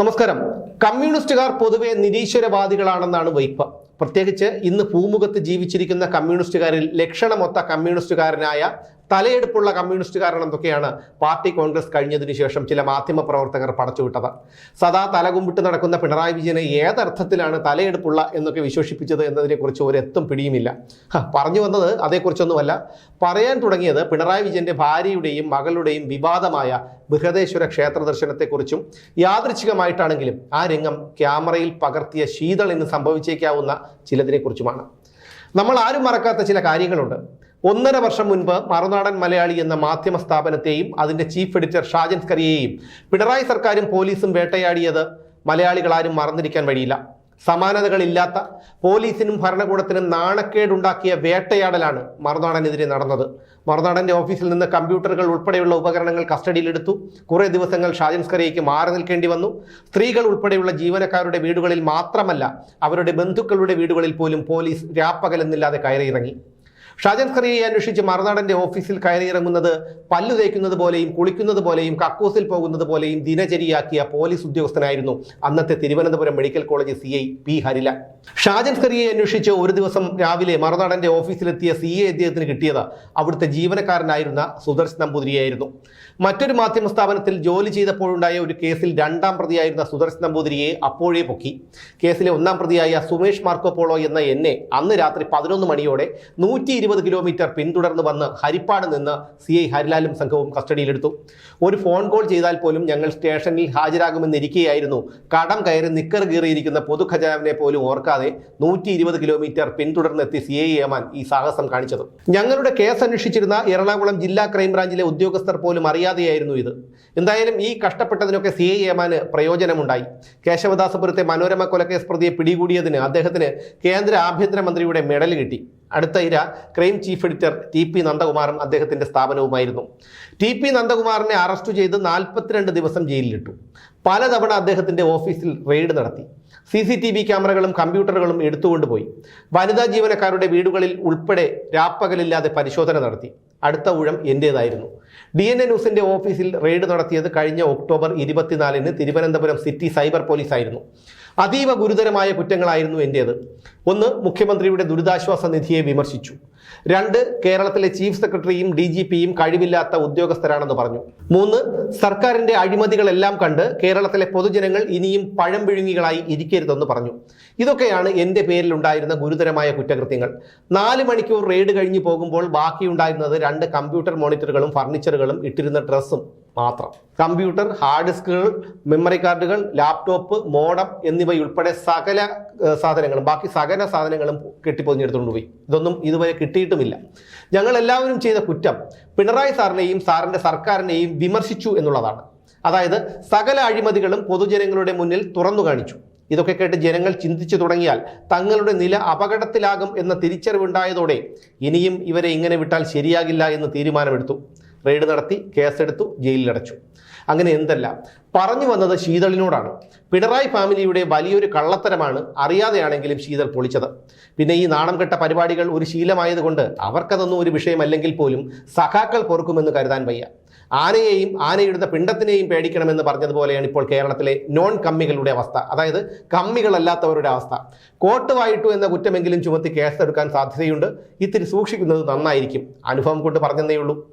നമസ്കാരം. കമ്മ്യൂണിസ്റ്റുകാർ പൊതുവെ നിരീശ്വരവാദികളാണെന്നാണ് വൈപ്പ്. പ്രത്യേകിച്ച് ഇന്ന് ഭൂമുഖത്ത് ജീവിച്ചിരിക്കുന്ന കമ്മ്യൂണിസ്റ്റുകാരിൽ ലക്ഷണമൊത്ത കമ്മ്യൂണിസ്റ്റുകാരനായ തലയെടുപ്പുള്ള കമ്മ്യൂണിസ്റ്റുകാരനെന്നൊക്കെയാണ് പാർട്ടി കോൺഗ്രസ് കഴിഞ്ഞതിന് ശേഷം ചില മാധ്യമ പ്രവർത്തകർ പടച്ചുവിട്ടത്. സദാ തലകുമ്പിട്ട് നടക്കുന്ന പിണറായി വിജയനെ ഏതർത്ഥത്തിലാണ് തലയെടുപ്പുള്ള എന്നൊക്കെ വിശേഷിപ്പിച്ചത് എന്നതിനെക്കുറിച്ച് ഒരെത്തും പിടിയുമില്ല. പറഞ്ഞു വന്നത് അതേക്കുറിച്ചൊന്നുമല്ല. പറയാൻ തുടങ്ങിയത് പിണറായി വിജയന്റെ ഭാര്യയുടെയും മകളുടെയും വിവാദമായ ബൃഹദേശ്വര ക്ഷേത്ര ദർശനത്തെക്കുറിച്ചും യാദൃച്ഛികമായിട്ടാണെങ്കിലും ആ രംഗം ക്യാമറയിൽ പകർത്തിയ ശീതളിന് സംഭവിച്ചേക്കാവുന്ന ചിലതിനെക്കുറിച്ചുമാണ്. നമ്മൾ ആരും മറക്കാത്ത ചില കാര്യങ്ങളുണ്ട്. ഒന്നര വർഷം മുൻപ് മറുനാടൻ മലയാളി എന്ന മാധ്യമ സ്ഥാപനത്തെയും അതിന്റെ ചീഫ് എഡിറ്റർ ഷാജൻ സ്കറിയെയും പിണറായി സർക്കാരും പോലീസും വേട്ടയാടിയത് മലയാളികളാരും മറന്നിരിക്കാൻ വഴിയില്ല. സമാനതകളില്ലാത്ത പോലീസിനും ഭരണകൂടത്തിനും നാണക്കേടുണ്ടാക്കിയ വേട്ടയാടലാണ് മറുനാടനെതിരെ നടന്നത്. മറുനാടന്റെ ഓഫീസിൽ നിന്ന് കമ്പ്യൂട്ടറുകൾ ഉൾപ്പെടെയുള്ള ഉപകരണങ്ങൾ കസ്റ്റഡിയിലെടുത്തു. കുറേ ദിവസങ്ങൾ ഷാജൻ സ്കറിയയ്ക്ക് മാറി നിൽക്കേണ്ടി വന്നു. സ്ത്രീകൾ ഉൾപ്പെടെയുള്ള ജീവനക്കാരുടെ വീടുകളിൽ മാത്രമല്ല അവരുടെ ബന്ധുക്കളുടെ വീടുകളിൽ പോലും പോലീസ് രാപ്പകലെന്നില്ലാതെ കയറിയിറങ്ങി. ഷാജൻ ഖറിയെ അന്വേഷിച്ച് മറുനാടന്റെ ഓഫീസിൽ കയറിയിറങ്ങുന്നത് പല്ലു തേക്കുന്നത് പോലെയും കുളിക്കുന്നത് പോലെയും കക്കൂസിൽ പോകുന്നത് പോലെയും ദിനചര്യയാക്കിയ പോലീസ് ഉദ്യോഗസ്ഥനായിരുന്നു അന്നത്തെ Thiruvananthapuram medical college C I P ഹരില Shajan ഖറിയെ അന്വേഷിച്ച് ഒരു ദിവസം രാവിലെ മറുനാടന്റെ ഓഫീസിലെത്തിയ സി എ അദ്ദേഹത്തിന് കിട്ടിയത് അവിടുത്തെ ജീവനക്കാരനായിരുന്ന സുദർശൻ നമ്പൂതിരിയായിരുന്നു മറ്റൊരു മാധ്യമ സ്ഥാപനത്തിൽ ജോലി ചെയ്തപ്പോഴുണ്ടായ ഒരു കേസിൽ രണ്ടാം പ്രതിയായിരുന്ന സുദർശൻ നമ്പൂതിരിയെ അപ്പോഴേ പൊക്കി. കേസിലെ ഒന്നാം പ്രതിയായ സുമേഷ് മാർക്കോ പോളോ എന്ന എന്നെ അന്ന് രാത്രി പതിനൊന്ന് മണിയോടെ നൂറ്റി ഇരുപത് കിലോമീറ്റർ പിന്തുടർന്ന് വന്ന് ഹരിപ്പാട് നിന്ന് സി ഐ ഹരിലാലും സംഘവും കസ്റ്റഡിയിലെടുത്തു. ഒരു ഫോൺ കോൾ ചെയ്താൽ പോലും ഞങ്ങൾ സ്റ്റേഷനിൽ ഹാജരാകുമെന്നിരിക്കെയായിരുന്നു. കടം കയറി നിക്കർ കീറിയിരിക്കുന്ന പൊതുഖജാവിനെ പോലും ഓർക്കാതെ നൂറ്റി ഇരുപത് കിലോമീറ്റർ പിന്തുടർന്നെത്തി സി ഐ ഏമാൻ ഈ സാഹസം കാണിച്ചത്. ഞങ്ങളുടെ കേസ് അന്വേഷിച്ചിരുന്ന എറണാകുളം ജില്ലാ ക്രൈംബ്രാഞ്ചിലെ ഉദ്യോഗസ്ഥർ പോലും അറിയാതെയായിരുന്നു ഇത്. എന്തായാലും ഈ കഷ്ടപ്പെട്ടതിനൊക്കെ സി ഐ ഏമാന് പ്രയോജനമുണ്ടായി. കേശവദാസപുരത്തെ മനോരമ കൊലക്കേസ് പ്രതിയെ പിടികൂടിയതിന് അദ്ദേഹത്തിന് കേന്ദ്ര ആഭ്യന്തരമന്ത്രിയുടെ മെഡൽ കിട്ടി. അടുത്ത ഇര crime chief editor T P നന്ദകുമാറും അദ്ദേഹത്തിന്റെ സ്ഥാപനവുമായിരുന്നു. ടി പി നന്ദകുമാറിനെ അറസ്റ്റ് ചെയ്ത് നാൽപ്പത്തിരണ്ട് ദിവസം ജയിലിലിട്ടു. പലതവണ അദ്ദേഹത്തിന്റെ ഓഫീസിൽ റെയ്ഡ് നടത്തി. സി സി ടി വി ക്യാമറകളും കമ്പ്യൂട്ടറുകളും എടുത്തുകൊണ്ടുപോയി. വനിതാ ജീവനക്കാരുടെ വീടുകളിൽ ഉൾപ്പെടെ രാപ്പകലില്ലാതെ പരിശോധന നടത്തി. അടുത്ത ഊഴം എന്റേതായിരുന്നു ഡി എൻ എ ന്യൂസിന്റെ ഓഫീസിൽ റെയ്ഡ് നടത്തിയത് കഴിഞ്ഞ ഒക്ടോബർ ഇരുപത്തിനാലിന് തിരുവനന്തപുരം സിറ്റി സൈബർ പോലീസായിരുന്നു. അതീവ ഗുരുതരമായ കുറ്റങ്ങളായിരുന്നു എന്റേത് ഒന്ന് മുഖ്യമന്ത്രിയുടെ ദുരിതാശ്വാസ നിധിയെ വിമർശിച്ചു. രണ്ട് കേരളത്തിലെ ചീഫ് സെക്രട്ടറിയും ഡി ജി പിയും കഴിവില്ലാത്ത ഉദ്യോഗസ്ഥരാണെന്ന് പറഞ്ഞു. മൂന്ന് സർക്കാരിന്റെ അഴിമതികളെല്ലാം കണ്ട് കേരളത്തിലെ പൊതുജനങ്ങൾ ഇനിയും പഴം വിഴുങ്ങികളായി ഇരിക്കരുതെന്ന് പറഞ്ഞു. ഇതൊക്കെയാണ് എന്റെ പേരിൽ ഉണ്ടായിരുന്ന ഗുരുതരമായ കുറ്റകൃത്യങ്ങൾ. നാല് മണിക്കൂർ റെയ്ഡ് കഴിഞ്ഞു പോകുമ്പോൾ ബാക്കിയുണ്ടായിരുന്നത് രണ്ട് കമ്പ്യൂട്ടർ മോണിറ്ററുകളും ഫർണിച്ചറുകളും ഇട്ടിരുന്ന ഡ്രസ്സും മാത്രം. കമ്പ്യൂട്ടർ ഹാർഡ് ഡിസ്കുകൾ മെമ്മറി കാർഡുകൾ ലാപ്ടോപ്പ് മോഡം എന്നിവയുൾപ്പെടെ സകല സാധനങ്ങളും. ബാക്കി സകല സാധനങ്ങളും കെട്ടിപ്പൊതിഞ്ഞെടുത്തുകൊണ്ട് പോയി ഇതൊന്നും ഇതുവരെ കിട്ടിയിട്ടുമില്ല. ഞങ്ങൾ എല്ലാവരും ചെയ്ത കുറ്റം പിണറായി സാറിനെയും സാറിന്റെ സർക്കാരിനെയും വിമർശിച്ചു എന്നുള്ളതാണ്. അതായത് സകല അഴിമതികളും പൊതുജനങ്ങളുടെ മുന്നിൽ തുറന്നു കാണിച്ചു. ഇതൊക്കെ കേട്ട് ജനങ്ങൾ ചിന്തിച്ചു തുടങ്ങിയാൽ തങ്ങളുടെ നില അപകടത്തിലാകും എന്ന തിരിച്ചറിവുണ്ടായതോടെ ഇനിയും ഇവരെ ഇങ്ങനെ വിട്ടാൽ ശരിയാകില്ല എന്ന് തീരുമാനമെടുത്തു. റെയ്ഡ് നടത്തി കേസെടുത്തു ജയിലിലടച്ചു. അങ്ങനെ എന്തല്ല? പറഞ്ഞു വന്നത് ശീതളിനോടാണ്. പിണറായി ഫാമിലിയുടെ വലിയൊരു കള്ളത്തരമാണ് അറിയാതെയാണെങ്കിലും ശീതൾ പൊളിച്ചത്. പിന്നെ ഈ നാണം കെട്ട പരിപാടികൾ ഒരു ശീലമായതുകൊണ്ട് അവർക്കതൊന്നും ഒരു വിഷയമല്ലെങ്കിൽ പോലും സഖാക്കൾ പൊറുക്കുമെന്ന് കരുതാൻ വയ്യ. ആനയെയും ആനയിടുന്ന പിണ്ടത്തിനെയും പേടിക്കണമെന്ന് പറഞ്ഞതുപോലെയാണ് ഇപ്പോൾ കേരളത്തിലെ നോൺ കമ്മികളുടെ അവസ്ഥ. അതായത് കമ്മികളല്ലാത്തവരുടെ അവസ്ഥ. കോട്ട് വായിട്ടു എന്ന കുറ്റമെങ്കിലും ചുമത്തി കേസെടുക്കാൻ സാധ്യതയുണ്ട്. ഇത്തിരി സൂക്ഷിക്കുന്നത് നന്നായിരിക്കും. അനുഭവം കൊണ്ട് പറഞ്ഞതേ ഉള്ളൂ.